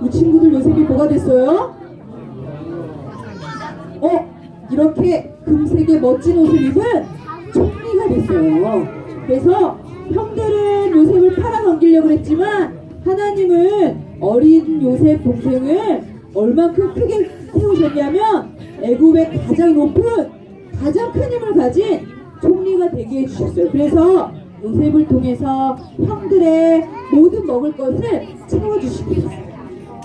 우리 친구들 요셉이 뭐가 됐어요? 어? 이렇게 금색의 멋진 옷을 입은 총리가 됐어요. 그래서 형들은 요셉을 팔아넘기려고 했지만 하나님은 어린 요셉 동생을 얼만큼 크게 세우셨냐면 애굽의 가장 높은 가장 큰 힘을 가진 총리가 되게 해주셨어요. 그래서 요셉을 통해서 형들의 모든 먹을 것을 채워주시게 됐어요.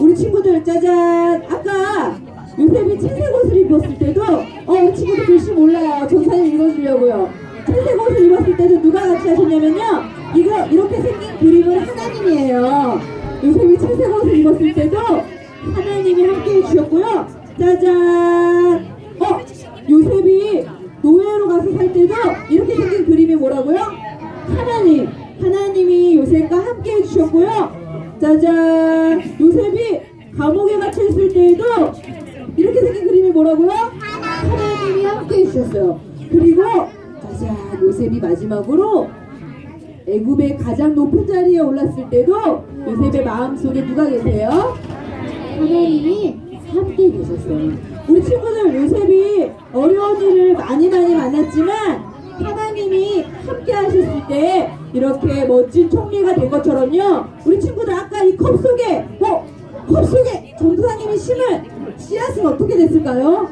우리 친구들 짜잔! 아까 요셉이 채색 옷을 입었을 때도 어 우리 친구들 글씨 몰라요. 전사님 읽어주려고요. 채색 옷을 입었을 때도 누가 같이 하셨냐면요. 이거 이렇게 생긴 그림은 하나님이에요. 요셉이 채색 옷을 입었을 때도 하나님이 함께 해주셨고요. 짜잔! 어 요셉이 노예로 가서 살 때도 이렇게 생긴 그림이 뭐라고요? 하나님 하나님이 요셉과 함께 해주셨고요 짜잔 요셉이 감옥에 갇혀 있을 때에도 이렇게 생긴 그림이 뭐라고요? 하나님이 함께 해주셨어요 그리고 짜잔 요셉이 마지막으로 애굽의 가장 높은 자리에 올랐을 때도 요셉의 마음속에 누가 계세요? 하나님이 함께 계셨어요 우리 친구들 요셉이 어려운 일을 많이 많이 만났지만 하나님이 함께 하셨을 때 이렇게 멋진 총리가 된 것처럼요 컵 속에 어? 컵 속에 전도사님이 심은 씨앗은 어떻게 됐을까요?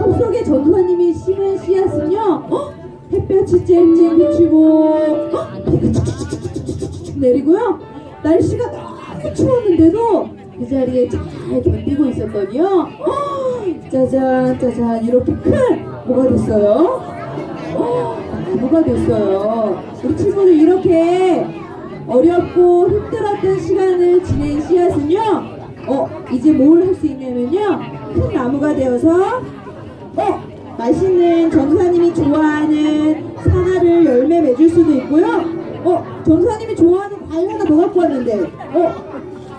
컵 속에 전도사님이 심은 씨앗은요 어? 햇볕이 쨍쨍 비치고 어? 비가 축축축축축축 내리고요 날씨가 너무 추웠는데도 그 자리에 잘 견디고 있었더니요 어, 짜잔 짜잔 이렇게 큰 뭐가 됐어요? 어, 나무가 됐어요 우리 친구들 이렇게 어렵고 힘들었던 시간을 지낸 씨앗은요 어 이제 뭘 할 수 있냐면요 큰 나무가 되어서 어 맛있는 전사님이 좋아하는 사과를 열매 맺을 수도 있고요 어 전사님이 좋아하는 과일 하나 더 갖고 왔는데 어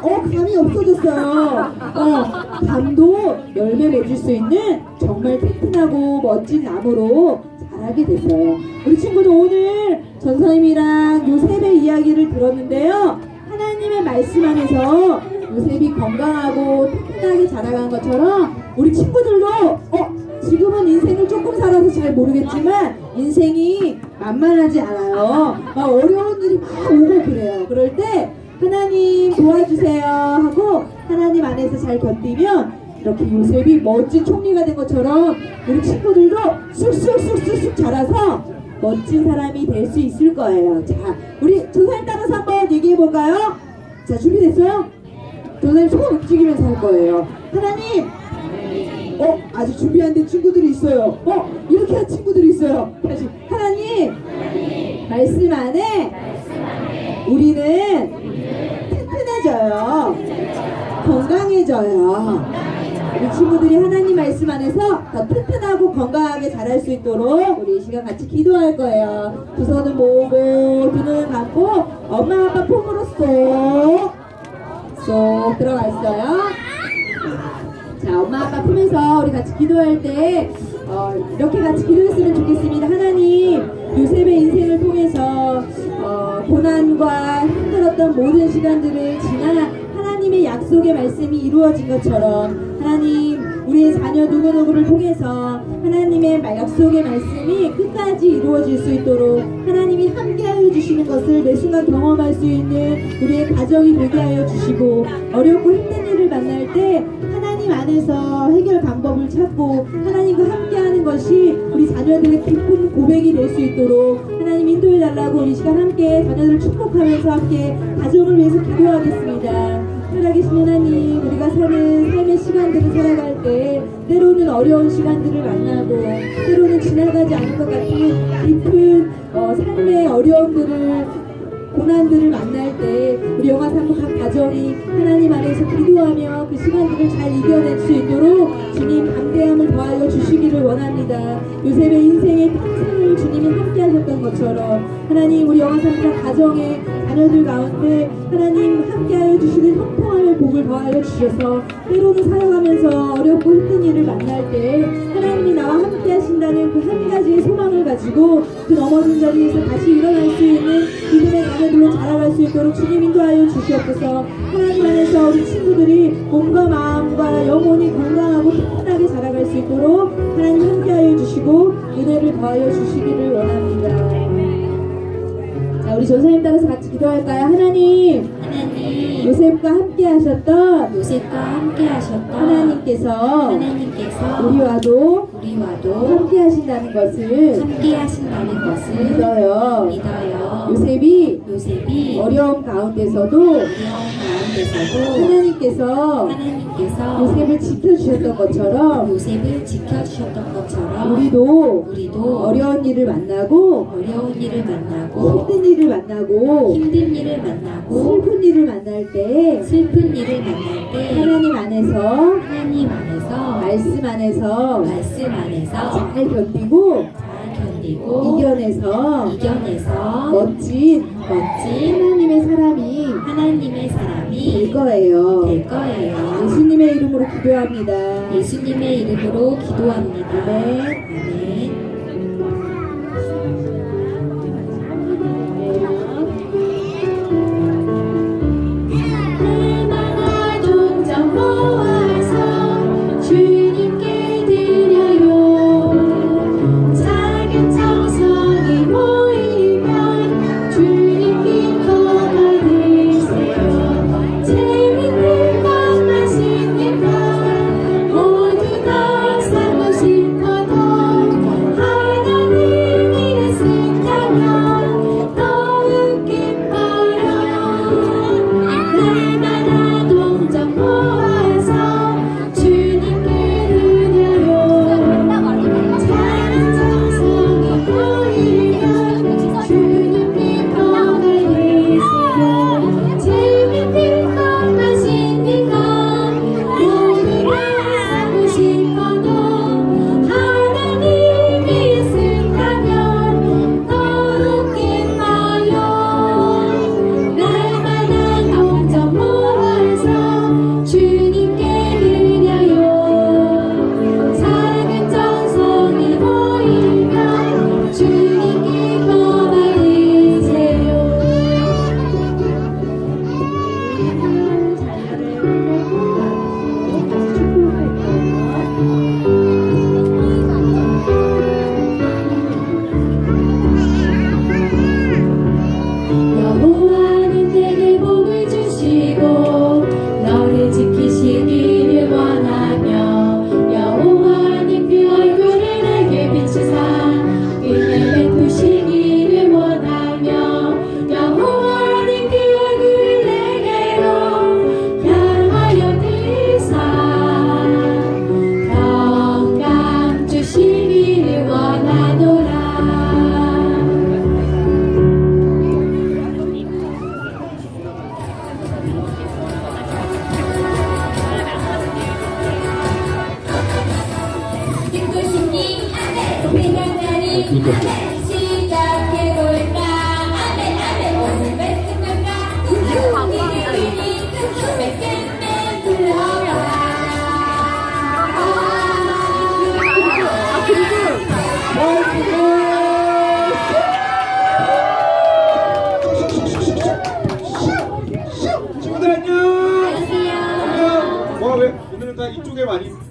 어, 감이 없어졌어요. 어, 감도 열매 맺을 수 있는 정말 튼튼하고 멋진 나무로 자라게 됐어요. 우리 친구들 오늘 전사님이랑 요셉의 이야기를 들었는데요. 하나님의 말씀 안에서 요셉이 건강하고 튼튼하게 자라간 것처럼 우리 친구들도 어, 지금은 인생을 조금 살아서 잘 모르겠지만 인생이 만만하지 않아요. 막 어려운 일이 막 오고 그래요. 그럴 때 하나님 도와주세요 하고 하나님 안에서 잘 견디면 이렇게 요셉이 멋진 총리가 된 것처럼 우리 친구들도 쑥쑥쑥쑥쑥 자라서 멋진 사람이 될 수 있을 거예요. 자, 우리 조사님 따라서 한번 얘기해 볼까요? 자, 준비됐어요? 조사님 손 움직이면서 할 거예요. 하나님, 어, 아직 준비 안 된 친구들이 있어요. 어, 이렇게 한 친구들이 있어요. 다시, 하나님, 말씀 안에 우리는 튼튼해져요. 건강해져요. 우리 친구들이 하나님 말씀 안에서 더 튼튼하고 건강하게 자랄 수 있도록 우리 이 시간 같이 기도할 거예요. 두 손을 모으고 두 눈을 감고 엄마 아빠 품으로 쏙, 쏙 들어갔어요. 자, 엄마 아빠 품에서 우리 같이 기도할 때 어, 이렇게 같이 기도했으면 좋겠습니다. 하나님, 요셉의 인생을 통해서 어, 고난과 힘들었던 모든 시간들을 지나 하나님의 약속의 말씀이 이루어진 것처럼 하나님 우리의 자녀 누구누구를 통해서 하나님의 말- 약속의 말씀이 끝까지 이루어질 수 있도록 하나님이 함께하여 주시는 것을 매 순간 경험할 수 있는 우리의 가정이 되게 하여 주시고 어렵고 힘든 일을 만날 때 하나님 안에서 해결 방법을 찾고 하나님과 함께하는 것이 우리 자녀들의 기쁜 고백이 될 수 있도록 하나님 인도해 달라고 우리 시간 함께 자녀들을 축복하면서 함께 가정을 위해서 기도하겠습니다. 살아계신 하나님, 우리가 사는 삶의 시간들을 살아갈 때 때로는 어려운 시간들을 만나고 때로는 지나가지 않을 것 같은 깊은 어, 삶의 어려움들을 고난들을 만날 때 우리 영화 산부 각 가정이 하나님 안에서 기도하며 그 시간들을 잘 이겨낼 수 있도록 주님 담대함을 더하여 주시기를 원합니다. 요셉의 인생의 평생을 주님이 함께 하셨던 것처럼 하나님 우리 영화 산부 각 가정의 자녀들 가운데 하나님 함께 복을 더하여 주셔서 때로는 살아가면서 어렵고 힘든 일을 만날 때 하나님이 나와 함께 하신다는 그 한 가지의 소망을 가지고 그 넘어진 자리에서 다시 일어날 수 있는 믿음의 자녀들로 자라갈 수 있도록 주님 인도하여 주시옵소서. 하나님 안에서 우리 친구들이 몸과 마음과 영혼이 건강하고 편하게 자라갈 수 있도록 하나님 함께하여 주시고 은혜를 더하여 주시기를 원합니다. 자 우리 전사님 따라서 같이 기도할까요? 하나님 요셉과 함께 하셨던 요셉과 함께 하셨던 하나님께서 하나님께서 우리와도 우리와도 함께 하신다는 것을 함께 하신다는 것을 믿어요 믿어요. 요셉이 요셉이 어려움 가운데서도 가운데서도 하나님께서 하나님께서 요셉을 지켜주셨던 것처럼 요셉을 지켜주셨던 것처럼 우리도 우리도 어려운 일을 만나고 어려운 일을 만나고 힘든 일을 만나고 힘든 일을 만나고 슬픈 일을 만날 때 슬픈 일을 만날 때 하나님 안에서 하나님 안에서 말씀 안에서 말씀 안에서 잘 견디고 잘 견디고 이겨내서 이겨내서 멋진 멋진 하나님의 사람이 하나님의 될 사람이 거예요. 될 거예요. 예수님의 이름으로 기도합니다. 예수님의 이름으로 기도합니다. 아멘. 아멘.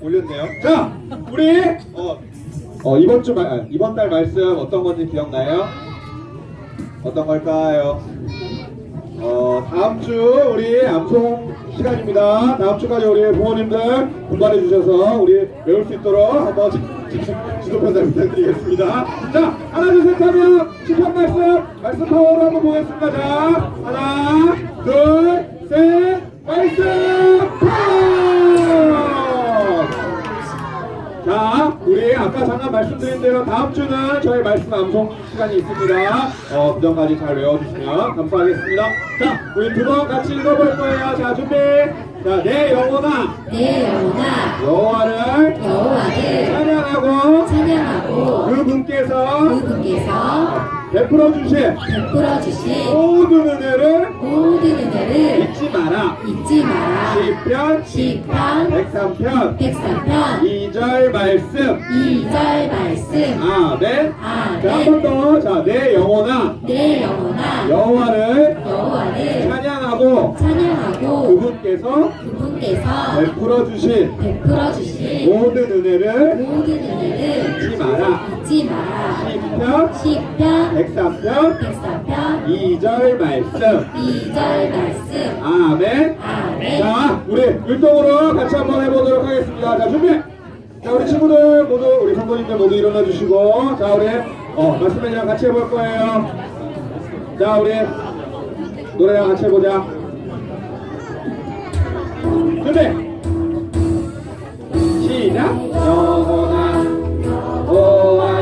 올렸네요. 자, 우리 어, 어 이번 주 말, 아, 이번 달 말씀 어떤 건지 기억나요? 어떤 걸까요? 어, 다음 주 우리 암송 시간입니다. 다음 주까지 우리 부모님들 분발해 주셔서 우리 외울 수 있도록 한번 지- 지- 지도 편달 부탁드리겠습니다. 자, 하나 둘 셋 하면 시편 말씀 말씀 파워로 한번 보겠습니다. 자, 하나 둘 셋 말씀 파워! 자, 우리 아까 잠깐 말씀드린 대로 다음 주는 저희 말씀 암송 시간이 있습니다. 어, 그 전까지 잘 외워주시면 감사하겠습니다. 자, 우리 두 번 같이 읽어볼 거예요. 자, 준비. 자, 내 영혼아, 내 영혼아 여호와를 여호와를 찬양하고 찬양하고 그분께서 그분께서 베풀어 주신 베풀어 주신 모든 은혜를 모든 은혜를 잊지 마라. 잊지 마라. 시편 시편 103편 103편 2절 말씀 2절 말씀. 아멘 아멘. 자한번 더 자 내 영혼아 내 영혼아 여호와를 여호와를 찬양 하고 찬양하고 그분께서 그분께서 베풀어 주신 베풀어 주신 모든 은혜를 모든 은혜를 잊지 마라. 잊지 마라. 시편 시편 103편 104편 2절 말씀. 2절 말씀. 아멘. 아멘. 자 우리 율동으로 같이 한번 해보도록 하겠습니다. 자 준비. 자 우리 친구들 모두 우리 성도님들 모두 일어나 주시고. 자 우리 어 말씀이랑 같이 해볼 거예요. 자 우리 노래랑 같이 해보자. 준비 시작! 영원한 보아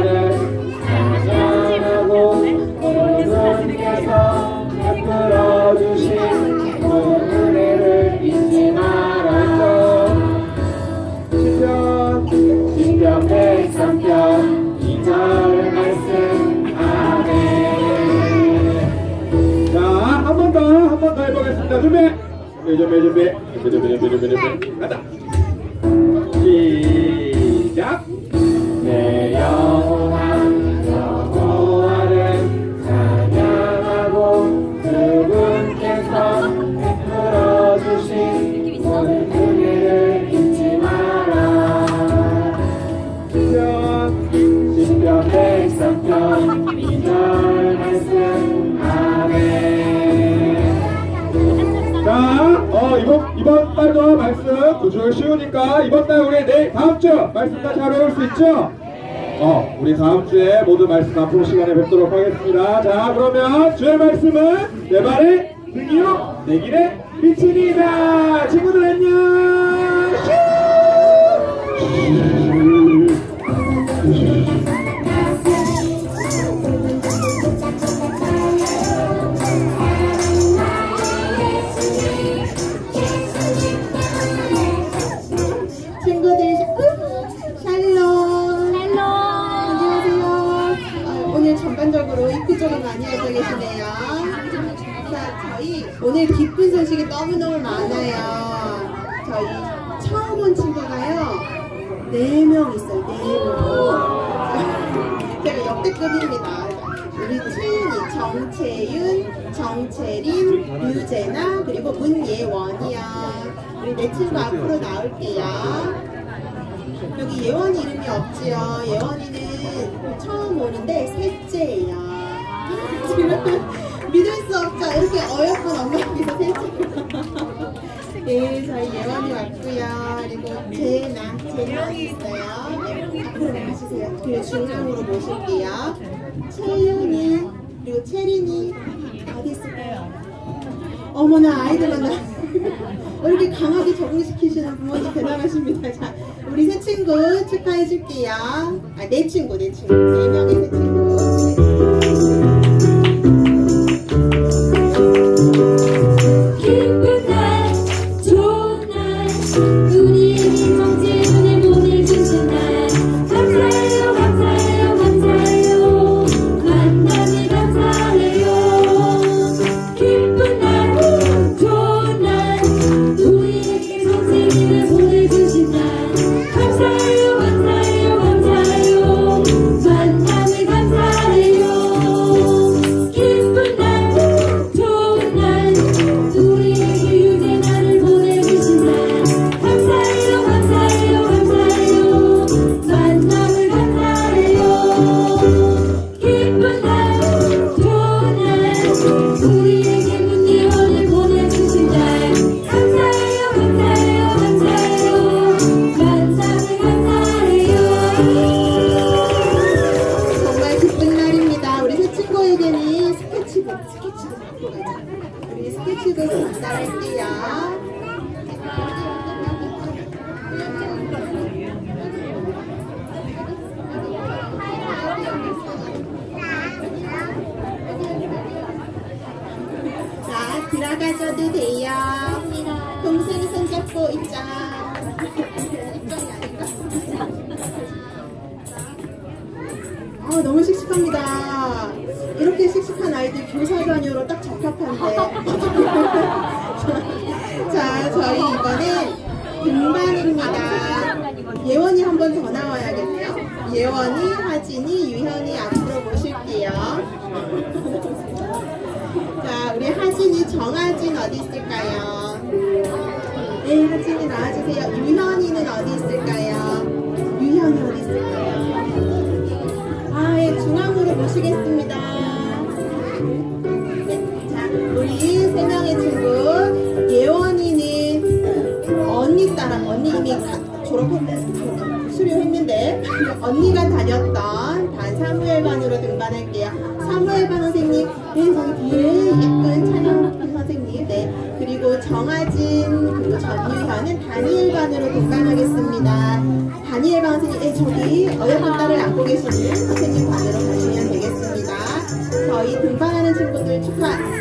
구절 쉬우니까 이번 달 우리 내일 다음 주 말씀 다잘 외울 수 있죠? 어, 우리 다음 주에 모든 말씀 앞으로 시간에 뵙도록 하겠습니다. 자, 그러면 주의 말씀은 내 발의 등이요, 내 길의 빛이니이다. 친구들 안녕! 저희 오늘 기쁜 소식이 너무너무 많아요. 저희 처음 온 친구가요 네 명 있어요 네 명. 제가 역대급입니다. 우리 채윤이, 정채윤, 정채림, 유재나 그리고 문예원이요. 우리 내 친구 앞으로 나올게요. 여기 예원이 이름이 없지요. 예원이는 처음 오는데 셋째예요. 믿을 수 없죠. 이렇게 어여쁜 엄마께서 셋째가. 네, 저희 예원이 왔고요. 그리고 재나, 재명이 있어요. 네, 앞으로 나가주세요. 그리고 중앙으로 모실게요. 채윤이, 그리고 채린이 어디 있을까요? 어머나 아이들 만나 이렇게 강하게 적응시키시는 부모님 대단하십니다. 자, 우리 새 친구 축하해 줄게요. 아, 내 친구, 내 친구. 네 명의 새 친구. 나가셔도 돼요. 동생 손잡고 입장. 아, 어, 너무 씩씩합니다. 이렇게 씩씩한 아이들 교사 단위로 딱 적합한데. 자, 저희 이번엔 등반입니다. 예원이 한 번 더 나와야겠네요. 예원이 하지. 하진이, 정하진 어디 있을까요? 네, 하진이 나와주세요. 유현이는 어디 있을까요? 유현이 어디 있을까요? 아, 예, 중앙으로 모시겠습니다. 네, 자, 우리 세 명의 친구 예원이는 언니 따라 언니 이미 가- 졸업했는데 수료했는데 언니가 다녔던 반 사무엘반으로 등반할게요. 사무엘반 선생님, 네 정아진 그리고 전유현은 다니엘반으로 등반하겠습니다. 다니엘반 선생님, 네 저기 어여쁜 딸을 안고 계시는 선생님 반으로 가시면 되겠습니다. 저희 등반하는 친구들 축하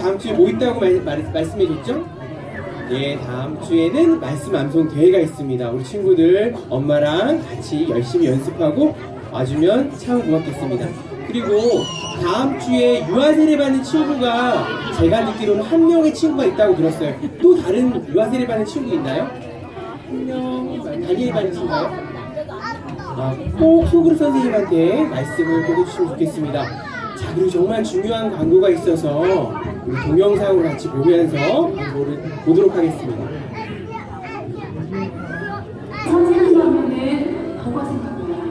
다음 주에 뭐 있다고 말, 말, 말씀해 줬죠? 네, 다음 주에는 말씀 암송 대회가 있습니다. 우리 친구들 엄마랑 같이 열심히 연습하고 와주면 참 고맙겠습니다. 그리고 다음 주에 유아세례 받는 친구가 제가 듣기로는 한 명의 친구가 있다고 들었어요. 또 다른 유아세례 받는 친구 있나요? 한 명, 다니엘 받는 친구가요? 아, 꼭 소그룹 선생님한테 말씀을 꼭 해주시면 좋겠습니다. 자, 그리고 정말 중요한 광고가 있어서 우리 동영상으로 같이 보면서 광고를 보도록 하겠습니다. 선생님 하면은 뭐가 생각나요?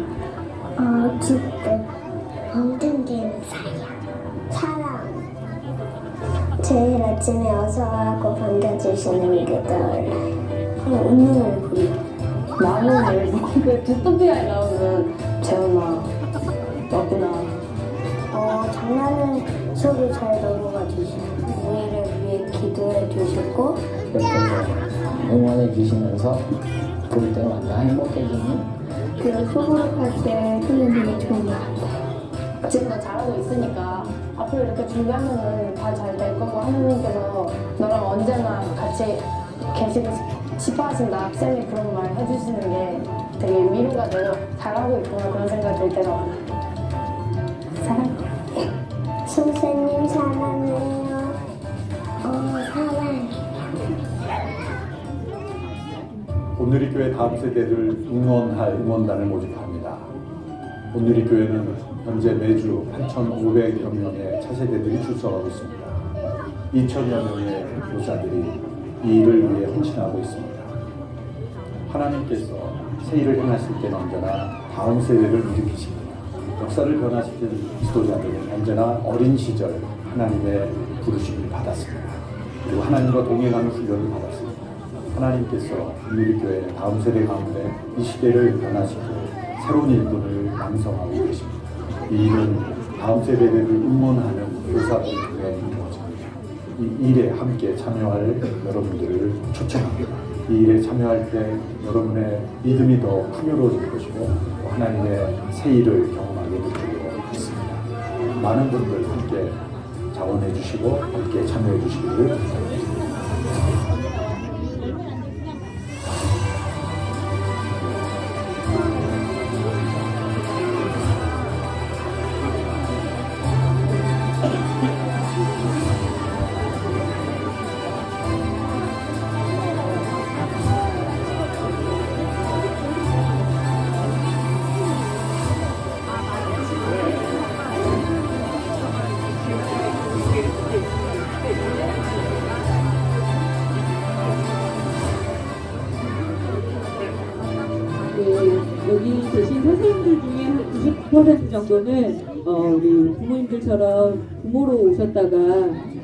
어, 기쁨, 모든 게 사랑, 사랑. 제일 아침에 어서하고 반겨주시는 게 떠올라요. 그냥 웃는 얼굴이 나는 그 두토피아에 나오는 재현아 소리 잘 넘어가 주시고, 우리를 위해 기도해 주시고, 옆에서 응원해 주시면서 볼 때마다 행복해지는 그 수고할 때 훈련이 좋은 것 같아 지금 너 잘하고 있으니까 앞으로 이렇게 준비하면은 다 잘 될 거고 하나님께서 너랑 언제나 같이 계시고 싶어 하신다. 쌤이 그런 말 해주시는 게 되게 위로가 되고 잘하고 있구나 그런 생각이 들 때가 많아 사랑해 선생님 사랑해요. 어, 사랑해. 온누리 교회 다음 세대를 응원할 응원단을 모집합니다. 온누리 교회는 현재 매주 8,500여 명의 차세대들이 출석하고 있습니다. 2천여 명의 교사들이 이 일을 위해 헌신하고 있습니다. 하나님께서 새 일을 행하실 때는 언제나 다음 세대를 일으키십니다. 역사를 변화시킬 지도자들은 언제나 어린 시절 하나님의 부르심을 받았습니다. 그리고 하나님과 동행하는 훈련을 받았습니다. 하나님께서 우리 교회 다음 세대 가운데 이 시대를 변화시킬 새로운 일꾼을 양성하고 계십니다. 이 일은 다음 세대들을 응원하는 교사들의 이루어집니다. 이 일에 함께 참여할 여러분들을 초청합니다. 이 일에 참여할 때 여러분의 믿음이 더 풍요로워질 것이고 또 하나님의 새 일을 경험 줄로 믿습니다. 많은 분들 함께 자원해 주시고 함께 참여해 주시기를 부탁드립니다. 정도는 어, 우리 부모님들처럼 부모로 오셨다가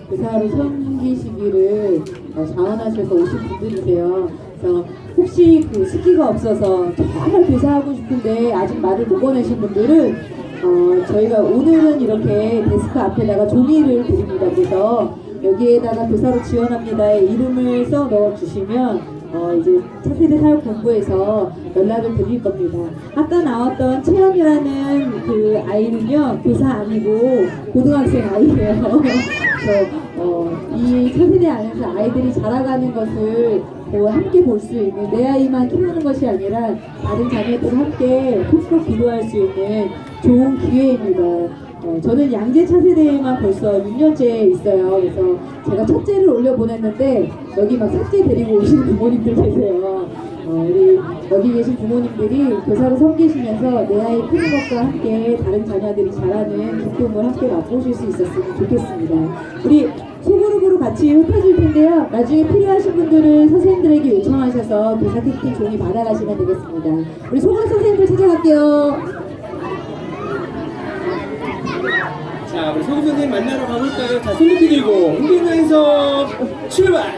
교사로 섬기시기를 어, 자원하셔서 오신 분들이세요. 그래서 혹시 그 시기가 없어서 정말 교사하고 싶은데 아직 말을 못 꺼내신 분들은 어, 저희가 오늘은 이렇게 데스크 앞에다가 종이를 드립니다. 그래서 여기에다가 교사로 지원합니다의 이름을 써 넣어 주시면 어, 이제 차세대 사역 본부에서 연락을 드릴 겁니다. 아까 나왔던 채연이라는 그 아이는요, 교사 아니고 고등학생 아이예요. 그래서 어, 이 차세대 안에서 아이들이 자라가는 것을 뭐 함께 볼 수 있는 내 아이만 키우는 것이 아니라 다른 자녀들과 함께 콕콕 기도할 수 있는 좋은 기회입니다. 어, 저는 양재 차 세대에만 벌써 6년째 있어요. 그래서 제가 첫째를 올려 보냈는데 여기 막 셋째 데리고 오시는 부모님들 계세요. 어, 우리 여기 계신 부모님들이 교사로 섬기시면서 내 아이 크는 것과 함께 다른 자녀들이 자라는 기쁨을 함께 맛보실 수 있었으면 좋겠습니다. 우리 소그룹으로 같이 흩어질 텐데요. 나중에 필요하신 분들은 선생님들에게 요청하셔서 교사 특히 종이 받아가시면 되겠습니다. 우리 소그룹 선생님들 찾아갈게요. 자, 우리 성우 선생님 만나러 가볼까요? 자, 손 높이 들고 흔들면서 출발!